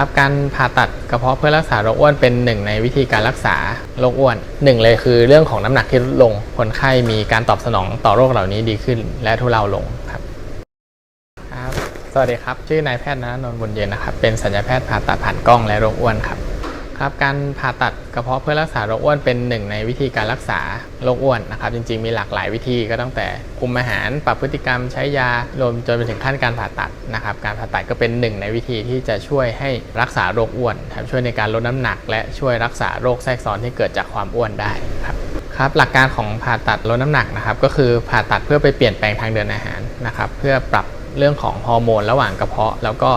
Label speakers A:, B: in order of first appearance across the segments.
A: ครับการผ่าตัดกระเพาะเพื่อรักษาโรคอ้วนเป็นหนึ่งในวิธีการรักษาโรคอ้วนหนึ่งเลยคือเรื่องของน้ำหนักที่ลดลงคนไข้มีการตอบสนองต่อโรคเหล่านี้ดีขึ้น และทุเลาลงครับครับ สวัสดีครับ ชื่อนายแพทย์ณนนท์บุญเย็นนะครับ เป็นสัญญาแพทย์ผ่าตัดผ่านกล้องและโรคอ้วนครับ ครับการผ่าตัดกระเพาะเพื่อรักษาโรคอ้วนเป็นหนึ่งในวิธีการรักษาโรคอ้วนนะครับจริงๆมีหลากหลายวิธีก็ตั้งแต่คุมอาหารปรับพฤติกรรมใช้ยารวมจนไปถึงขั้นการผ่าตัดนะครับการผ่าตัดก็เป็นหนึ่งในวิธีที่จะช่วยให้รักษาโรคอ้วนครับช่วยในการลดน้ำหนัก และช่วยรักษาโรคแทรกซ้อนที่เกิดจากความอ้วนได้ครับครับหลักการของผ่าตัดลดน้ำหนักนะครับก็คือผ่าตัดเพื่อไปเปลี่ยนแปลงทางเดินอาหารนะครับเพื่อปรับเรื่องของฮอร์โมนระหว่างกระเพาะแล้วก็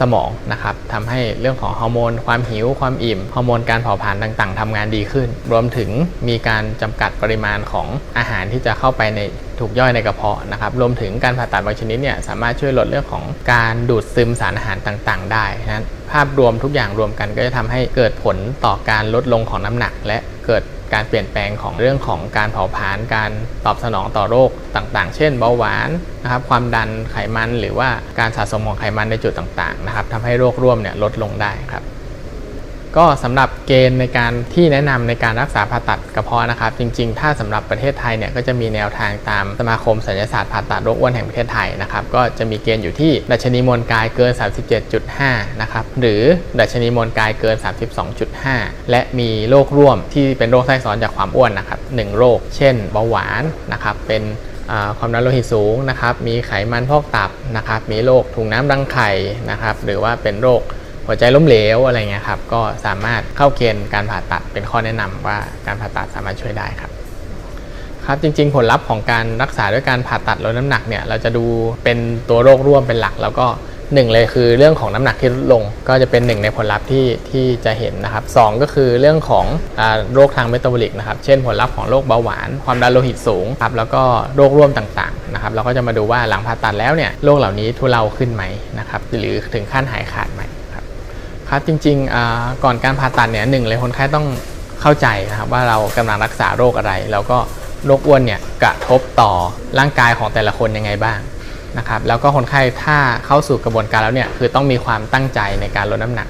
A: สมองนะครับทำให้เรื่องของฮอร์โมนความหิวความอิ่มฮอร์โมนการเผาผลาญต่างๆทำงานดีขึ้น รวมถึงมีการจำกัดปริมาณของอาหารที่จะเข้าไปในถูกย่อยในกระเพาะนะครับ รวมถึงการผ่าตัดบางชนิดเนี่ยสามารถช่วยลดเรื่องของการดูดซึมสารอาหารต่างๆ ได้นั้นภาพรวมทุกอย่างรวมกันก็จะทำให้เกิดผลต่อการลดลงของน้ำหนัก และเกิด การเปลี่ยนแปลงของเรื่องของการเผาผลาญการตอบสนองต่อโรคต่างๆ เช่นเบาหวานนะครับความดันไขมันหรือว่าการสะสมของไขมันในจุดต่างๆนะครับทำให้โรคร่วมเนี่ยลดลงได้ครับ ก็สำหรับเกณฑ์ในการที่แนะนำในการรักษาผ่าตัดกระเพาะนะครับ จริงๆ ถ้าสำหรับประเทศไทยเนี่ยก็จะมีแนวทางตามสมาคมศัลยศาสตร์ผ่าตัดโรคอ้วนแห่งประเทศไทยนะครับ ก็จะมีเกณฑ์อยู่ที่ดัชนีมวลกายเกิน 37.5 นะครับหรือดัชนีมวลกายเกิน 32.5 และมีโรคร่วมที่เป็นโรคแทรกซ้อนจากความอ้วนนะครับหนึ่งโรค เช่นเบาหวานนะครับเป็นความดันโลหิตสูงนะครับ มีไขมันพอกตับนะครับ มีโรคถุงน้ำรังไข่นะครับ หรือว่าเป็นโรค หัวใจล้มเหลวอะไรเงี้ยครับก็สามารถเข้าเกณฑ์การผ่าตัดเป็นข้อแนะนำว่าการผ่าตัดสามารถช่วยได้ครับครับจริงๆ ผลลัพธ์ของการรักษาด้วยการผ่าตัดลดน้ำหนักเนี่ยเราจะดูเป็นตัวโรคร่วมเป็นหลัก แล้วก็หนึ่งเลยคือเรื่องของน้ำหนักที่ลดลง ก็จะเป็นหนึ่งในผลลัพธ์ที่ที่จะเห็นนะครับสองก็คือเรื่องของอโรคทางเมตาบอลิกนะครับเช่นผลลัพธ์ของโรคเบาหวาน ความดันโลหิตสูงครับแล้วก็โรคร่วมต่างๆนะครับเราก็จะมาดูว่าหลังผ่าตัดแล้วเนี่ยโรคเหล่านี้ทุเลาขึ้นไหมนะครับหรือถึงขั้นหายขาด ครับจริงๆก่อนการผ่าตัดเนี่ยหนึ่งเลยคนไข้ต้องเข้าใจนะครับว่าเรากำลังรักษาโรคอะไร แล้วก็โรคอ้วนเนี่ยกระทบต่อร่างกายของแต่ละคนยังไงบ้างนะครับแล้วก็คนไข้ถ้าเข้าสู่กระบวนการแล้วเนี่ยคือต้องมีความตั้งใจในการลดน้ำหนัก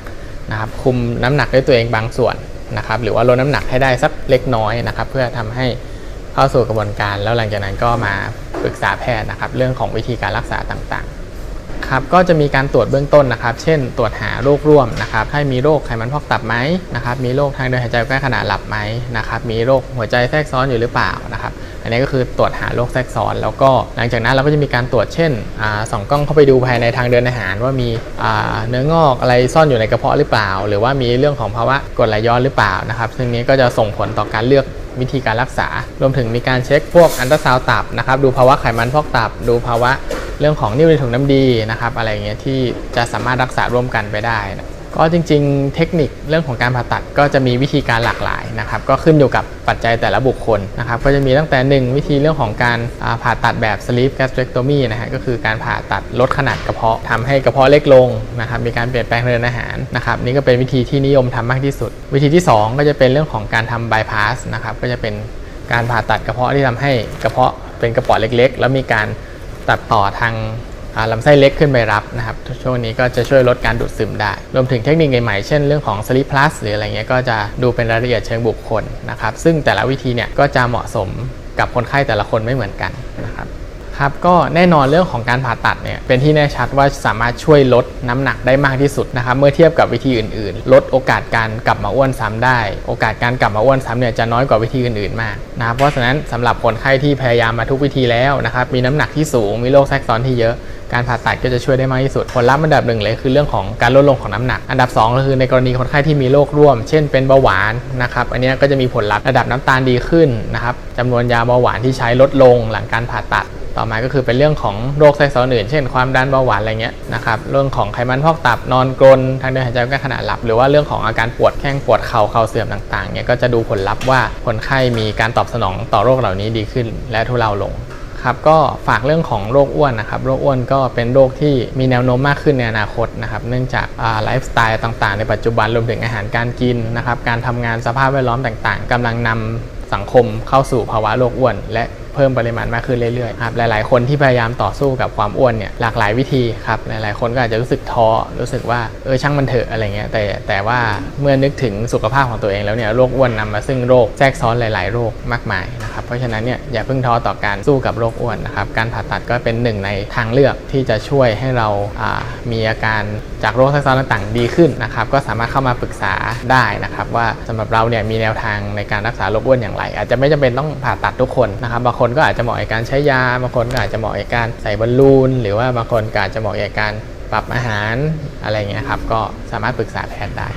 A: นะครับคุมน้ำหนักด้วยตัวเองบางส่วนนะครับหรือว่าลดน้ำหนักให้ได้สักเล็กน้อยนะครับเพื่อทำให้เข้าสู่กระบวนการแล้วหลังจากนั้นก็มาปรึกษาแพทย์นะครับเรื่องของวิธีการรักษาต่างๆ ครับก็จะมีการตรวจเบื้องต้นนะครับ เช่น ตรวจหาโรคร่วมนะครับให้มีโรคไขมันพอกตับไหมนะครับมีโรคทางเดินหายใจใกล้ขณะหลับไหมนะครับมีโรคหัวใจแทรกซ้อนอยู่หรือเปล่านะครับอันนี้ก็คือตรวจหาโรคแทรกซ้อน แล้วก็หลังจากนั้นเราก็จะมีการตรวจเช่นส่องกล้องเข้าไปดูภายในทางเดินอาหาร ว่ามีเนื้องอกอะไรซ่อนอยู่ในกระเพาะหรือเปล่า หรือว่ามีเรื่องของภาวะกรดไหลย้อนหรือเปล่านะครับซึ่งนี้ก็จะส่งผลต่อการเลือกวิธีการรักษา รวมถึงมีการเช็คพวกอันตราซาวตับนะครับ ดูภาวะไขมันพอกตับ ดูภาวะ เรื่องของนิ่วในถุงน้ำดีนะครับอะไรอย่างเงี้ยที่จะสามารถรักษาร่วมกันไปได้นะก็จริงๆ เทคนิคเรื่องของการผ่าตัดก็จะมีวิธีการหลากหลายนะครับก็ขึ้นอยู่กับปัจจัยแต่ละบุคคลนะครับก็จะมีตั้งแต่ 1 วิธีเรื่องของการผ่าตัดแบบ sleep gastrectomy นะฮะก็คือการผ่าตัดลดขนาดกระเพาะทำให้กระเพาะเล็กลงนะครับมีการเปลี่ยนแปลงทางเดินอาหารนะครับนี่ก็เป็นวิธีที่นิยมทำมากที่สุด วิธีที่ 2 ก็จะเป็นเรื่องของการทำ bypass นะครับก็จะเป็นการผ่าตัดกระเพาะที่ทำให้กระเพาะเป็นกระป๋อเล็ก ๆ แล้วมีการ ตัดต่อทางลำไส้เล็กขึ้นไปรับนะครับช่วงนี้ก็จะช่วยลดการดูดซึมได้ รวมถึงเทคนิคใหม่ๆ เช่นเรื่องของ Sleep Plus หรืออะไรเงี้ยก็จะดูเป็นรายละเอียดเชิงบุคคลนะครับ ซึ่งแต่ละวิธีเนี่ยก็จะเหมาะสมกับคนไข้แต่ละคนไม่เหมือนกันนะครับ ครับก็แน่นอนเรื่องของการผ่าตัดเนี่ยเป็นที่แน่ชัดว่าสามารถช่วยลดน้ำหนักได้มากที่สุดนะครับเมื่อเทียบกับวิธีอื่น ๆ ลดโอกาสการกลับมาอ้วนซ้ำได้ โอกาสการกลับมาอ้วนซ้ำเนี่ยจะน้อยกว่าวิธีอื่น ๆ มากนะครับเพราะฉะนั้นสำหรับคนไข้ที่พยายามมาทุกวิธีแล้วนะครับมีน้ำหนักที่สูงมีโรคแทรกซ้อนที่เยอะการผ่าตัดก็จะช่วยได้มากที่สุด ผลลัพธ์อันดับหนึ่งเลยคือเรื่องของการลดลงของน้ำหนัก อันดับ2ก็คือในกรณีคนไข้ที่มีโรคร่วม เช่นเป็นเบาหวานนะครับอันนี้ก็จะมีผลลัพธ์ระดับน้ำตาลดีขึ้นนะครับจำนวนยาเบาหวานที่ใช้ลดลงหลังการผ่าตัด ต่อมาก็คือเป็นเรื่องของโรคแทรกซ้อนอื่น เช่นความดันเบาหวานอะไรเงี้ยนะครับเรื่องของไขมันพอกตับนอนกรนทางเดินหายใจใกล้ขณะหลับ หรือว่าเรื่องของอาการปวดแข้งปวดเข่าเข่าเสื่อมต่างๆเนี่ยก็จะดูผลลัพธ์ว่าคนไข้มีการตอบสนองต่อโรคเหล่านี้ดีขึ้น และทุเลาลงครับก็ฝากเรื่องของโรคอ้วนนะครับโรคอ้วนก็เป็นโรคที่มีแนวโน้มมากขึ้นในอนาคตนะครับเนื่องจากไลฟ์สไตล์ต่างๆ ในปัจจุบันรวมถึงอาหารการกินนะครับการทำงานสภาพแวดล้อมต่างๆกำลังนำสังคมเข้าสู่ภาวะโรคอ้วน และ เพิ่มปริมาณมากขึ้นเรื่อยๆครับหลาย ๆ คนที่พยายามต่อสู้กับความอ้วนเนี่ยหลากหลายวิธีครับหลายๆ คนก็อาจจะรู้สึกท้อรู้สึกว่าเออช่างมันเถอะอะไรเงี้ยแต่แต่ว่าเมื่อนึกถึงสุขภาพของตัวเองแล้วเนี่ยโรคอ้วนนำมาซึ่งโรคแทรกซ้อนหลาย ๆ โรคมากมายนะครับเพราะฉะนั้นเนี่ยอย่าเพิ่งท้อต่อการสู้กับโรคอ้วนนะครับการผ่าตัดก็เป็นหนึ่งในทางเลือกที่จะช่วยให้เราามีอาการจากโรคแทรกซ้อนต่างๆ ดีขึ้นนะครับก็สามารถเข้ามาปรึกษาได้นะครับว่าสำหรับเราเนี่ยมีแนวทางในการรักษาโรคอ้วนอย่างไร อาจจะไม่จำเป็นต้องผ่าตัดทุกคนนะครับบางคนคนก็อาจจะเหมาะกับการใช้ยา บางคนก็อาจจะเหมาะกับการใส่บอลลูน หรือว่าบางคนก็อาจจะเหมาะกับการปรับอาหารอะไรเงี้ยครับ ก็สามารถปรึกษาแพทย์ได้